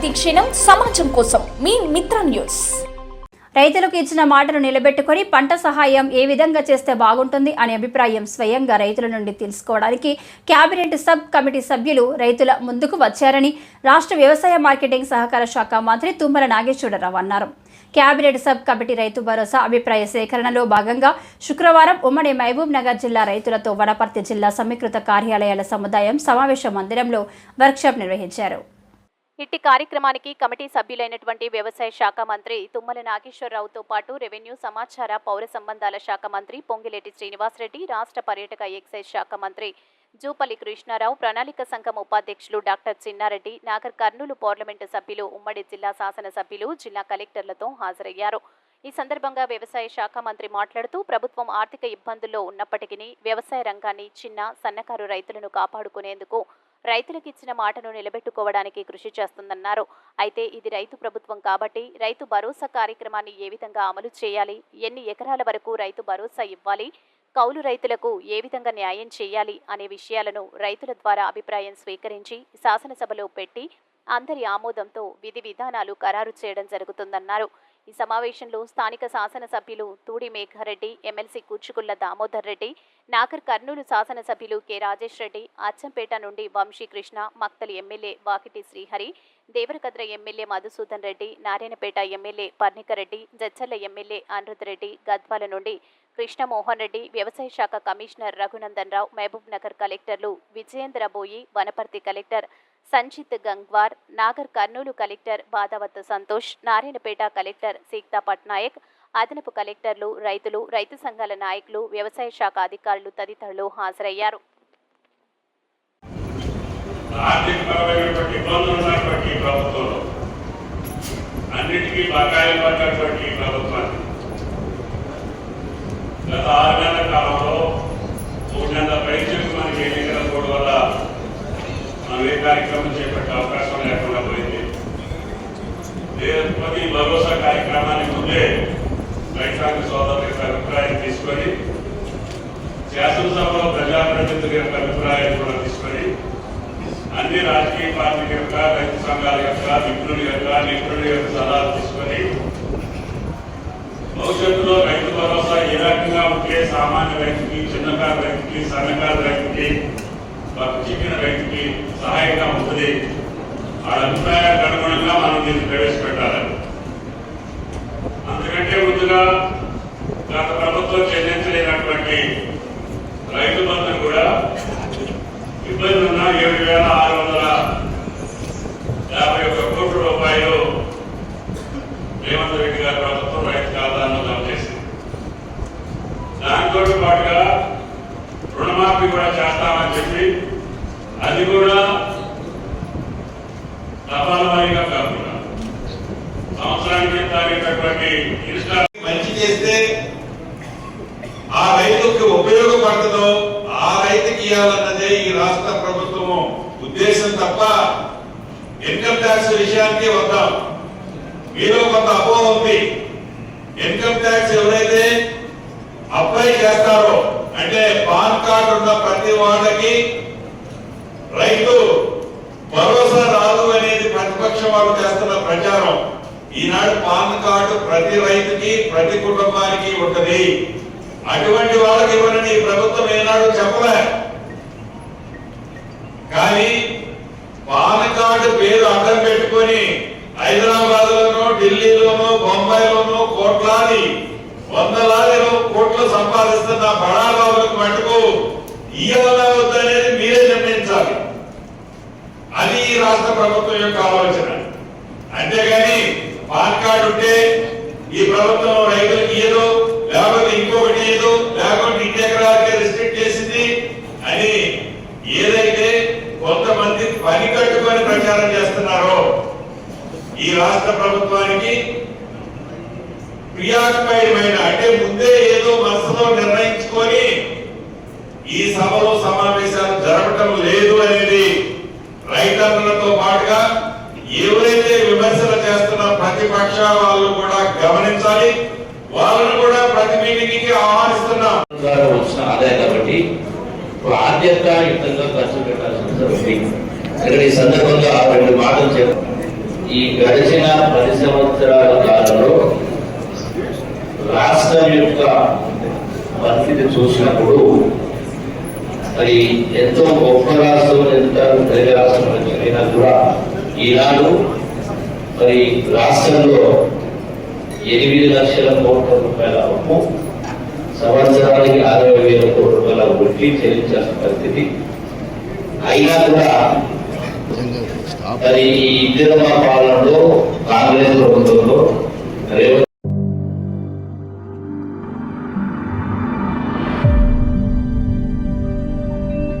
ప్రతిక్షణం సమాజం కోసం మీ మిత్ర న్యూస్. రైతులకు ఇచ్చిన మాటను నిలబెట్టుకొని పంట సహాయం ఏ విధంగా చేస్తే బాగుంటుంది అనే అభిప్రాయం స్వయంగా రైతుల నుండి తెలుసుకోవడానికి కేబినెట్ సబ్ కమిటీ సభ్యులు రైతుల ముందుకు వచ్చారని రాష్ట్ర వ్యవసాయ మార్కెటింగ్ సహకార శాఖ మంత్రి తుమ్మల నాగేశ్వరరావు అన్నారు. Cabinet sub committee Rythu Bharosa అభిప్రాయ సేకరణలో భాగంగా శుక్రవారం ఉమ్మడి మహబూబ్ నగర్ జిల్లా రైతులతో వనపర్తి జిల్లా సమీకృత కార్యాలయాల సముదాయం సమావేశ మందిరంలో వర్క్షాప్ నిర్వహించారు. ఇట్టి కార్యక్రమానికి కమిటీ సభ్యులైనటువంటి వ్యవసాయ శాఖ మంత్రి తుమ్మల నాగేశ్వరరావుతో పాటు రెవెన్యూ సమాచార పౌర సంబంధాల శాఖ మంత్రి పొంగిలేటి శ్రీనివాసరెడ్డి రాష్ట్ర పర్యాటక ఎక్సైజ్ శాఖ మంత్రి జూపల్లి కృష్ణారావు ప్రణాళిక సంఘం ఉపాధ్యక్షులు డాక్టర్ చిన్నారెడ్డి నాగర్ కర్నూలు పార్లమెంటు సభ్యులు ఉమ్మడి జిల్లా శాసనసభ్యులు జిల్లా కలెక్టర్లతో హాజరయ్యారు. ఈ సందర్భంగా వ్యవసాయ శాఖ మంత్రి మాట్లాడుతూ ప్రభుత్వం ఆర్థిక ఇబ్బందుల్లో ఉన్నప్పటికీ వ్యవసాయ రంగాన్ని చిన్న సన్నకారు రైతులను కాపాడుకునేందుకు రైతులకు ఇచ్చిన మాటను నిలబెట్టుకోవడానికి కృషి చేస్తుందన్నారు. అయితే ఇది రైతు ప్రభుత్వం కాబట్టి రైతు భరోసా కార్యక్రమాన్ని ఏ విధంగా అమలు చేయాలి? ఎన్ని ఎకరాల వరకు రైతు భరోసా ఇవ్వాలి? కౌలు రైతులకు ఏ విధంగా న్యాయం చేయాలి? అనే విషయాలను రైతుల ద్వారా అభిప్రాయం స్వీకరించి శాసనసభలో పెట్టి అందరి ఆమోదంతో విధి విధానాలు ఖరారు చేయడం జరుగుతుందన్నారు. ఈ సమావేశంలో స్థానిక శాసనసభ్యులు తూడి మేఘారెడ్డి ఎమ్మెల్సీ కూచుకుళ్ళ దామోదర్ రెడ్డి నాగర్ కర్నూలు శాసనసభ్యులు కె రాజేష్ రెడ్డి అచ్చంపేట నుండి Vamshikrishna Makthal MLA Vakiti Srihari Devarakadra MLA Madhusudan Reddy Narayanpet MLA Parnikareddy Jadcherla MLA Anirudh Reddy Gadwal నుండి కృష్ణమోహన్ రెడ్డి వ్యవసాయ శాఖ కమిషనర్ రఘునందన్ రావు మహబూబ్ నగర్ కలెక్టర్లు Vijayendra Boi Wanaparthy collector Sanchit Gangwar Nagar Kurnool collector Badavath Santosh Narayanpet collector Sikta Patnaik అదనపు కలెక్టర్లు రైతులు రైతు సంఘాల నాయకులు వ్యవసాయ శాఖ అధికారులు తదితరులు హాజరయ్యారు. అన్నిటికీ బకాయిలు పడ్డటువంటి ప్రభుత్వాన్ని గత ఆరు ఏ కార్యక్రమం చేపట్టే అవకాశం లేకుండా పోయింది. దేశపతి భరోసా కార్యక్రమానికి ముందే రైతాంగ సోదరుల యొక్క అభిప్రాయం తీసుకొని శాసనసభలో ప్రజాప్రతినిధుల యొక్క అభిప్రాయం కూడా తీసుకొని అన్ని రాజకీయ పార్టీల యొక్క రైతు సంఘాల యొక్క నిపుణుల యొక్క నిపుణుల యొక్క సలహాలు తీసుకొని భవిష్యత్తులో రైతు భరోసా ఏ రకంగా ఉంటే సామాన్య రైతుకి చిన్నకారు రైతుకి సన్నకారు రైతుకి వారికి చెప్పిన రైతుకి సహాయంగా ఉంటుంది. వాళ్ళ అభిప్రాయాలకు అనుగుణంగా మనం దీన్ని ప్రవేశపెట్టాలి. అంతకంటే ముందుగా గత ప్రభుత్వం చెల్లించలేనటువంటి రైతు బంధును కూడా ఇబ్బంది ఉన్న ఏడు వేల ఆరు వందల యాభై ఒక్క కోట్ల రూపాయలు రేవంత్ రెడ్డి గారి ప్రభుత్వం రైతు ఖాతాను జమ చేసింది. దాంతో పాటుగా రుణమాఫీ కూడా చేస్తామని అది కూడా తపాల వారిగా కాకుండా సంవత్సరానికి తాగేటటువంటి మంచి చేస్తే ఆ రైతుకి ఉపయోగపడుతుందో ఆ రైతుకి ఇవ్వాలన్నదే ఈ రాష్ట్ర ప్రభుత్వం ఉద్దేశం తప్ప ఇన్కమ్ ట్యాక్స్ విషయానికి వద్దాం. మీలో కొంత అపోహ ఉంది. ఇన్కమ్ ట్యాక్స్ ఎవరైతే అప్లై చేస్తారో అంటే పాన్ కార్డు ఉన్న ప్రతి వాళ్ళకి రైతు భరోసా రాదు అనేది ప్రతిపక్షం వారు చేస్తున్న ప్రచారం. ఈనాడు పాన్ కార్డు ప్రతి రైతుకి ప్రతి కుటుంబానికి ఉంటది. అటువంటి వాళ్ళకి ఇవ్వనని ప్రభుత్వం ఏనాడు చెప్పలే. కానీ పాన్ కార్డు పేరు అడ్డం పెట్టుకొని హైదరాబాద్ లోనో ఢిల్లీలోనో బొంబాయిలోనో కోట్లాది వందలాది కోట్లు సంపాదిస్తున్న బడాబాబులకు మటుకు ఇయ్యాలా వద్దనేది మీరే నిర్ణయించాలి. అది ఈ రాష్ట్ర ప్రభుత్వం యొక్క ఆలోచన. అంతేగాని పాన్ కార్డు ఉంటే ఈ ప్రభుత్వం రైతులకు ఇయ్యదు లేకపోతే ఇంకొకటి ఇయ్యదు లేకపోతే ఇంటి ఎకరాలకే రిస్ట్రిక్ట్ చేసింది అని ఏదైతే కొంతమంది పని కట్టుకొని ప్రచారం చేస్తున్నారో ఈ రాష్ట్ర ప్రభుత్వానికి క్రియాత్మకమైన అంటే ముందే ఏదో మనసులో నిర్ణయించుకొని ఈ సభలో సమావేశాలు జరపటం లేదు అనేది రైతన్నలతో పాటుగా ఎవరైతే విమర్శలు చేస్తున్న ప్రతిపక్ష వాళ్ళు కూడా గమనించాలి. వాళ్ళను కూడా ప్రతి మీటింగ్కి ఆహ్వానిస్తున్నాం. ద్వారా వచ్చిన ఆదాయం కాబట్టి బాధ్యతాయుతంగా ఖర్చు పెట్టాల్సిన ఉంది. ఇక్కడ ఈ సందర్భంగా రెండు మాటలు చెప్ప ఈ గడిచిన పది సంవత్సరాల కాలంలో రాష్ట్రం యొక్క పరిస్థితి చూసినప్పుడు మరి ఎంతో గొప్ప రాష్ట్రం ఎంత పెద్ద రాష్ట్రం అయినా కూడా ఈనాడు మరి రాష్ట్రంలో ఎనిమిది లక్షల కోట్ల రూపాయల అప్పు సంవత్సరానికి అరవై వేల కోట్ల రూపాయల వడ్డీ చెల్లించాల్సిన పరిస్థితి. అయినా కూడా మరి ఈ ఇందిరమ్మ పాలనలో